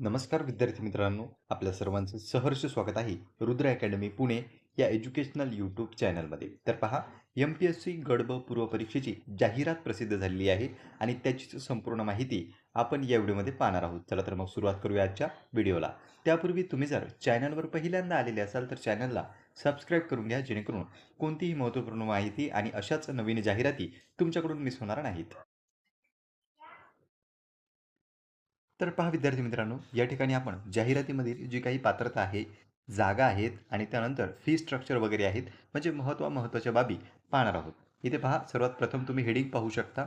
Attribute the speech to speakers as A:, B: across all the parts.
A: नमस्कार विद्यार्थी मित्रांनो आपल्या सर्वांचं सहर्ष स्वागत आहे रुद्र अकॅडमी पुणे या एज्युकेशनल यूट्यूब चॅनलमध्ये. तर पहा एम पी एस सी गडब पूर्व परीक्षेची जाहिरात प्रसिद्ध झालेली आहे आणि त्याची संपूर्ण माहिती आपण या व्हिडिओमध्ये पाहणार आहोत. चला तर मग सुरुवात करूया आजच्या व्हिडिओला. त्यापूर्वी तुम्ही जर चॅनलवर पहिल्यांदा आलेले असाल तर चॅनलला सबस्क्राईब करून घ्या जेणेकरून कोणतीही महत्त्वपूर्ण माहिती आणि अशाच नवीन जाहिराती तुमच्याकडून मिस होणार नाहीत. तर पहा विद्यार्थी मित्रांनो या ठिकाणी आपण जाहिरातीमधील जी काही पात्रता आहे जागा आहेत आणि त्यानंतर फी स्ट्रक्चर वगैरे आहेत म्हणजे महत्त्व महत्त्वाच्या बाबी पाहणार आहोत. इथे पहा सर्वात प्रथम तुम्ही हेडिंग पाहू शकता.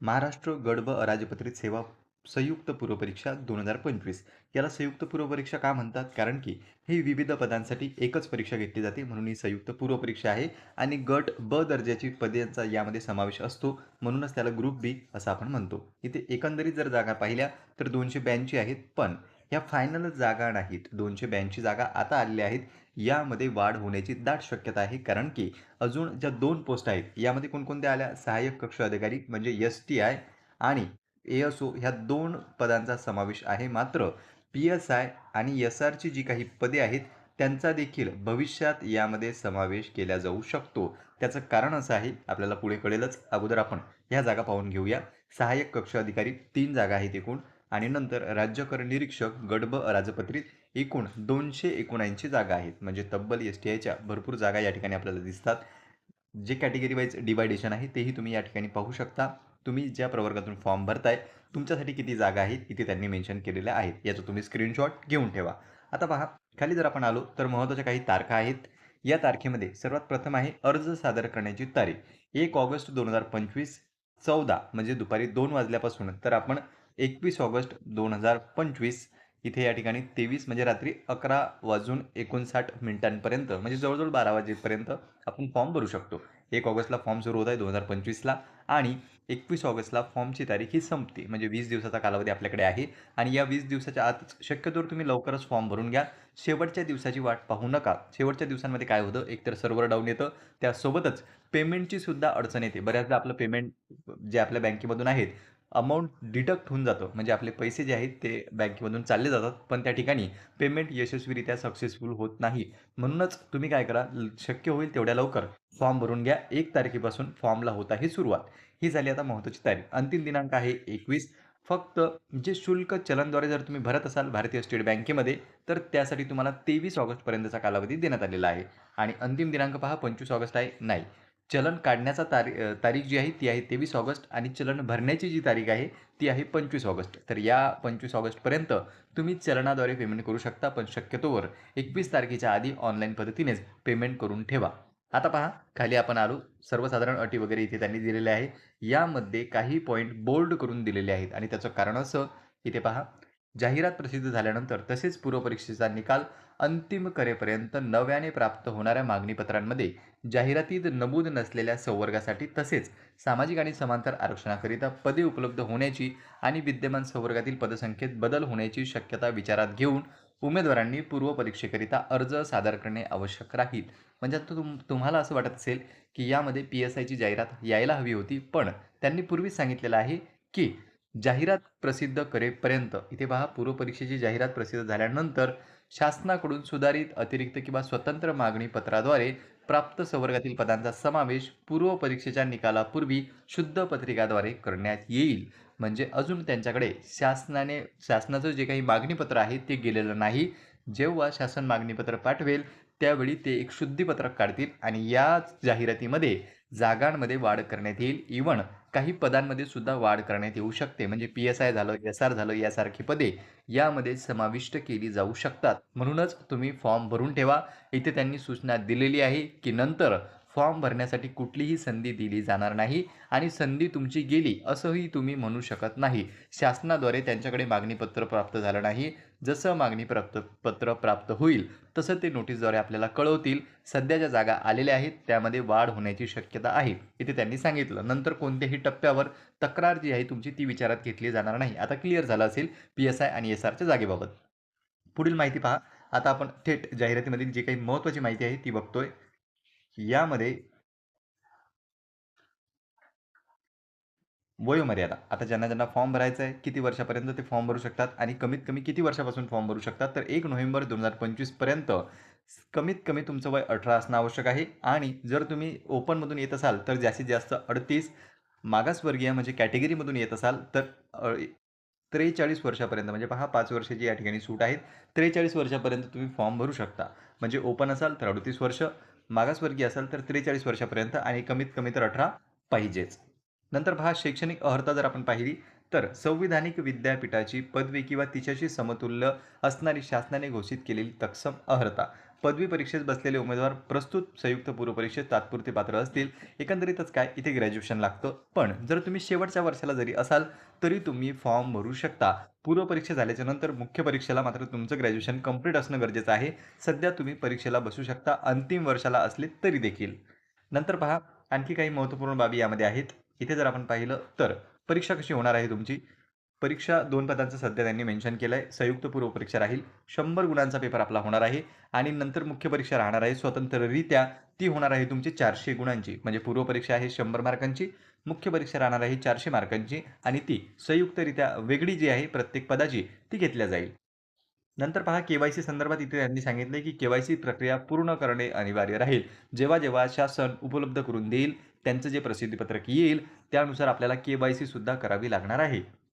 A: महाराष्ट्र गडब अराजपत्रित सेवा संयुक्त पूर्वपरीक्षा दोन हजार पंचवीस. याला संयुक्त पूर्वपरीक्षा का म्हणतात? कारण की ही विविध पदांसाठी एकच परीक्षा घेतली जाते म्हणून ही संयुक्त पूर्वपरीक्षा आहे आणि गट ब दर्जाची पदांचा यामध्ये समावेश असतो म्हणूनच त्याला ग्रुप बी असं आपण म्हणतो. इथे एकंदरीत जर जागा पाहिल्या तर दोनशे ब्याऐंशी आहेत पण ह्या फायनल जागा नाहीत. दोनशे ब्याऐंशी जागा आता आलेल्या आहेत यामध्ये वाढ होण्याची दाट शक्यता आहे कारण की अजून ज्या दोन पोस्ट आहेत यामध्ये कोणकोणत्या आल्या? सहाय्यक कक्ष अधिकारी म्हणजे एस टी आय आणि ए एस ओ ह्या दोन पदांचा समावेश आहे. मात्र पी एस आय आणि एस आरची जी काही पदे आहेत त्यांचा देखील भविष्यात यामध्ये समावेश केला जाऊ शकतो. त्याचं कारण असं आहे आपल्याला पुढे कळेलच. अगोदर आपण ह्या जागा पाहून घेऊया. सहाय्यक कक्ष अधिकारी तीन जागा आहेत एकूण. आणि नंतर राज्य कर निरीक्षक गडब अराजपत्रित एकूण दोनशे एकोणऐंशी जागा आहेत. म्हणजे तब्बल एस टी आयच्या भरपूर जागा या ठिकाणी आपल्याला दिसतात. जे कॅटेगरी वाईज डिवायडेशन आहे तेही तुम्ही या ठिकाणी पाहू शकता. तुम्ही ज्या प्रवर्गातून फॉर्म भरताय तुमच्यासाठी किती जागा आहेत इथे त्यांनी मेन्शन केलेल्या आहेत याचं तुम्ही स्क्रीनशॉट घेऊन ठेवा. आता पहा खाली जर आपण आलो तर महत्त्वाच्या काही तारखा आहेत. या तारखेमध्ये सर्वात प्रथम आहे अर्ज सादर करण्याची तारीख. एक ऑगस्ट दोन हजार पंचवीस चौदा म्हणजे दुपारी दोन वाजल्यापासून तर आपण एकवीस ऑगस्ट दोन हजार पंचवीस इथे या ठिकाणी तेवीस म्हणजे रात्री अकरा वाजून एकोणसाठ मिनिटांपर्यंत म्हणजे जवळजवळ बारा वाजेपर्यंत आपण फॉर्म भरू शकतो. एक ऑगस्टला फॉर्म सुरू होत आहे दोन हजार पंचवीसला आणि एकवीस ऑगस्टला फॉर्मची तारीख ही संपते. म्हणजे वीस दिवसाचा कालावधी आपल्याकडे आहे. आणि या वीस दिवसाच्या आत शक्यतोवर तुम्ही लवकरच फॉर्म भरून घ्या. शेवटच्या दिवसाची वाट पाहू नका. शेवटच्या दिवसांमध्ये काय होतं? एकतर सर्व्हर डाऊन येतं. त्यासोबतच पेमेंटची सुद्धा अडचण येते. बऱ्याचदा आपलं पेमेंट जे आपल्या बँकेमधून आहेत अमाऊंट डिडक्ट होऊन जातं. म्हणजे आपले पैसे जे आहेत ते बँकेमधून चालले जातात. पण त्या ठिकाणी पेमेंट यशस्वीरित्या सक्सेसफुल होत नाही. म्हणूनच तुम्ही काय करा शक्य होईल तेवढ्या लवकर फॉर्म भरून घ्या. एक तारखेपासून फॉर्मला होत आहे सुरुवात. ही झाली आता महत्त्वाची तारीख. अंतिम दिनांक आहे एकवीस. फक्त जे शुल्क चलनद्वारे जर तुम्ही भरत असाल भारतीय स्टेट बँकेमध्ये तर त्यासाठी तुम्हाला तेवीस ऑगस्टपर्यंतचा कालावधी देण्यात आलेला आहे. आणि अंतिम दिनांक पहा पंचवीस ऑगस्ट आहे नाही. चलन काढण्याचा तारी तारीख जी आहे ती आहे तेवीस ऑगस्ट आणि चलन भरण्याची जी तारीख आहे ती आहे पंचवीस ऑगस्ट. तर या पंचवीस ऑगस्टपर्यंत तुम्ही चलनाद्वारे पेमेंट करू शकता पण शक्यतोवर एकवीस तारखेच्या आधी ऑनलाईन पद्धतीनेच पेमेंट करून ठेवा. आता पहा खाली आपण आलो. सर्वसाधारण अटी वगैरे इथे त्यांनी दिलेले आहे यामध्ये काही पॉईंट बोल्ड करून दिलेले आहेत. आणि त्याचं कारण असं इथे पहा. जाहिरात प्रसिद्ध झाल्यानंतर तसेच पूर्वपरीक्षेचा निकाल अंतिम करेपर्यंत नव्याने प्राप्त होणाऱ्या मागणीपत्रांमध्ये जाहिरातीत नमूद नसलेल्या संवर्गासाठी तसेच सामाजिक आणि समांतर आरक्षणाकरिता पदे उपलब्ध होण्याची आणि विद्यमान संवर्गातील पदसंख्येत बदल होण्याची शक्यता विचारात घेऊन उमेदवारांनी पूर्वपरीक्षेकरिता अर्ज सादर करणे आवश्यक राहील. म्हणजे आता तुम तुम्हाला असं वाटत असेल की यामध्ये पी एस आयची जाहिरात यायला हवी होती पण त्यांनी पूर्वीच सांगितलेलं आहे की जाहिरात प्रसिद्ध करेपर्यंत इथे पहा पूर्वपरीक्षेची जाहिरात प्रसिद्ध झाल्यानंतर शासनाकडून सुधारित अतिरिक्त किंवा स्वतंत्र मागणी पत्राद्वारे प्राप्त संवर्गातील पदांचा समावेश पूर्व परीक्षेच्या निकालापूर्वी शुद्ध पत्रिकाद्वारे करण्यात येईल. म्हणजे अजून त्यांच्याकडे शासनाने शासनाचं जे काही मागणीपत्र आहे ते गेलेलं नाही. जेव्हा शासन मागणीपत्र पाठवेल त्यावेळी ते एक शुद्धीपत्रक काढतील आणि या जाहिरातीमध्ये जागांमध्ये वाढ करण्यात येईल. इवन काही पदांमध्ये सुद्धा वाढ करण्यात येऊ शकते. म्हणजे पी एस आय झालं एस आर झालं यासारखी पदे यामध्ये समाविष्ट केली जाऊ शकतात. म्हणूनच तुम्ही फॉर्म भरून ठेवा. इथे त्यांनी सूचना दिलेली आहे की नंतर फॉर्म भरण्यासाठी कुठलीही संधी दिली जाणार नाही आणि संधी तुमची गेली असंही तुम्ही म्हणू शकत नाही. शासनाद्वारे त्यांच्याकडे मागणीपत्र प्राप्त झालं नाही. जसं मागणी प्राप्त पत्र प्राप्त होईल तसं ते नोटीसद्वारे आपल्याला कळवतील. सध्या ज्या जागा आलेल्या आहेत त्यामध्ये वाढ होण्याची शक्यता आहे इथे त्यांनी सांगितलं. नंतर कोणत्याही टप्प्यावर तक्रार जी आहे तुमची ती विचारात घेतली जाणार नाही. आता क्लिअर झालं असेल पी एस आय आणि एस आरच्या जागेबाबत. पुढील माहिती पहा. आता आपण थेट जाहिरातीमधील जी काही महत्त्वाची माहिती आहे ती बघतोय. यामध्ये वयोमर्यादा. आता ज्यांना ज्यांना फॉर्म भरायचा आहे किती वर्षापर्यंत ते फॉर्म भरू शकतात आणि कमीत कमी किती वर्षापासून फॉर्म भरू शकतात? तर एक नोव्हेंबर दोन हजार पंचवीसपर्यंत कमीत कमी तुमचं वय अठरा असणं आवश्यक आहे. आणि जर तुम्ही ओपनमधून येत असाल तर जास्तीत जास्त अडतीस मागासवर्गीय म्हणजे कॅटेगरीमधून येत असाल तर त्रेचाळीस वर्षापर्यंत म्हणजे पहा पाच वर्षाची या ठिकाणी सूट आहेत. त्रेचाळीस वर्षापर्यंत तुम्ही फॉर्म भरू शकता. म्हणजे ओपन असाल तर अडतीस वर्ष. मागासवर्गीय असाल तर त्रेचाळीस वर्षापर्यंत आणि कमीत कमी तर अठरा पाहिजेच. नंतर पहा शैक्षणिक अर्हता जर आपण पाहिली तर संविधानिक विद्यापीठाची पदवी किंवा तिच्याशी समतुल्य असणारी शासनाने घोषित केलेली तत्सम अर्हता पदवी परीक्षेत बसलेले उमेदवार प्रस्तुत संयुक्त पूर्व परीक्षेत तात्पुरते पात्र असतील. एकंदरीतच काय इथे ग्रॅज्युएशन लागतं? पण जर तुम्ही शेवटच्या वर्षाला जरी असाल तरी तुम्ही फॉर्म भरू शकता. पूर्वपरीक्षा झाल्याच्यानंतर मुख्य परीक्षेला मात्र तुमचं ग्रॅज्युएशन कंप्लीट असणं गरजेचं आहे. सध्या तुम्ही परीक्षेला बसू शकता. अंतिम वर्षाला असले तरी देखील. नंतर पहा आणखी काही महत्त्वपूर्ण बाबी यामध्ये आहेत. इथे जर आपण पाहिलं तर परीक्षा कशी होणार आहे तुमची? परीक्षा दोन पदांचं सध्या त्यांनी मेन्शन केलं आहे संयुक्त पूर्व परीक्षा राहील. शंभर गुणांचा पेपर आपला होणार आहे. आणि नंतर मुख्य परीक्षा राहणार आहे. स्वतंत्ररित्या ती होणार आहे तुमची चारशे गुणांची. म्हणजे पूर्व परीक्षा आहे शंभर मार्कांची. मुख्य परीक्षा राहणार आहे चारशे मार्कांची. आणि ती संयुक्तरित्या वेगळी जी आहे प्रत्येक पदाची ती घेतल्या जाईल. नंतर पहा के वाय सी संदर्भात इथे त्यांनी सांगितले की के वाय सी प्रक्रिया पूर्ण करणे अनिवार्य राहील. जेव्हा जेव्हा शासन उपलब्ध करून देईल त्यांचं जे प्रसिद्धीपत्रक येईल त्यानुसार आपल्याला के वाय सी सुद्धा करावी लागणार आहे.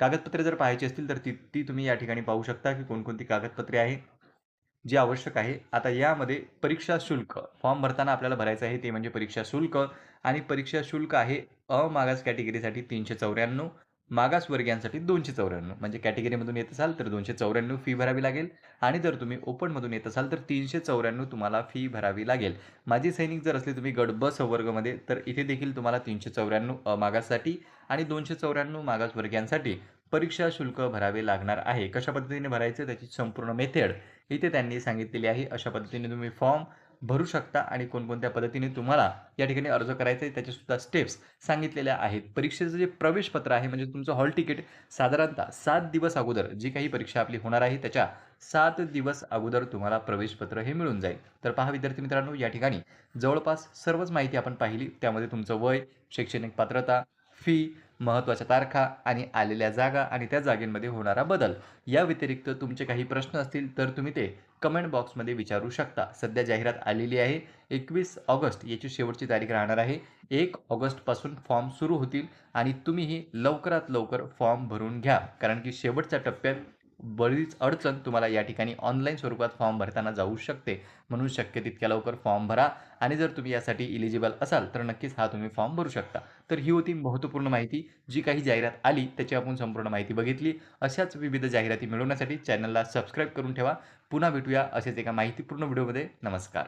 A: कागदपत्रे जर पाहायची असतील तर ती ती तुम्ही या ठिकाणी पाहू शकता की कोणकोणती कागदपत्रे आहे जी आवश्यक आहे. आता यामध्ये परीक्षा शुल्क फॉर्म भरताना आपल्याला भरायचं आहे ते म्हणजे परीक्षा शुल्क. आणि परीक्षा शुल्क आहे अमागास कॅटेगरीसाठी तीनशे चौऱ्याण्णव मागासवर्गीयांसाठी दोनशे चौऱ्याण्णव. म्हणजे कॅटेगरीमधून येत असाल तर दोनशे चौऱ्याण्णव फी भरावी लागेल. आणि जर तुम्ही ओपनमधून येत असाल तर तीनशे चौऱ्याण्णव तुम्हाला फी भरावी लागेल. माजी सैनिक जर असले तुम्ही गडब संवर्गमध्ये तर इथे देखील तुम्हाला तीनशे चौऱ्याण्णव मागाससाठी आणि दोनशे चौऱ्याण्णव मागासवर्गीयांसाठी परीक्षा शुल्क भरावे लागणार आहे. कशा पद्धतीने भरायचं? त्याची संपूर्ण मेथड इथे त्यांनी सांगितलेली आहे. अशा पद्धतीने तुम्ही फॉर्म भरू शकता आणि कोणकोणत्या पद्धतीने तुम्हाला या ठिकाणी अर्ज करायचा आहे त्याच्यासुद्धा स्टेप्स सांगितलेल्या आहेत. परीक्षेचं जे प्रवेशपत्र आहे म्हणजे तुमचं हॉल तिकीट साधारणतः सात दिवस अगोदर जी काही परीक्षा आपली होणार आहे त्याच्या सात दिवस अगोदर तुम्हाला प्रवेशपत्र हे मिळून जाईल. तर पहा विद्यार्थी मित्रांनो या ठिकाणी जवळपास सर्वच माहिती आपण पाहिली. त्यामध्ये तुमचं वय शैक्षणिक पात्रता फी महत्त्वाच्या तारखा आणि आलेल्या जागा आणि त्या जागेंमध्ये होणारा बदल. या व्यतिरिक्त तुमचे काही प्रश्न असतील तर तुम्ही ते कमेंट बॉक्समध्ये विचारू शकता. सध्या जाहिरात आलेली आहे. एकवीस ऑगस्ट याची शेवटची तारीख राहणार आहे. एक ऑगस्टपासून फॉर्म सुरू होतील आणि तुम्हीही लवकरात लवकर फॉर्म भरून घ्या. कारण की शेवटच्या टप्प्यात बरीच अडचण तुम्हाला या ठिकाणी ऑनलाईन स्वरूपात फॉर्म भरताना जाऊ शकते. म्हणून शक्य तितक्या लवकर फॉर्म भरा. आणि जर तुम्ही यासाठी इलिजिबल असाल तर नक्कीच हा तुम्ही फॉर्म भरू शकता. तर ही होती महत्त्वपूर्ण माहिती. जी काही जाहिरात आली त्याची आपण संपूर्ण माहिती बघितली. अशाच विविध जाहिराती मिळवण्यासाठी चॅनलला सबस्क्राईब करून ठेवा. पुन्हा भेटूया असेच एका माहितीपूर्ण व्हिडिओमध्ये नमस्कार.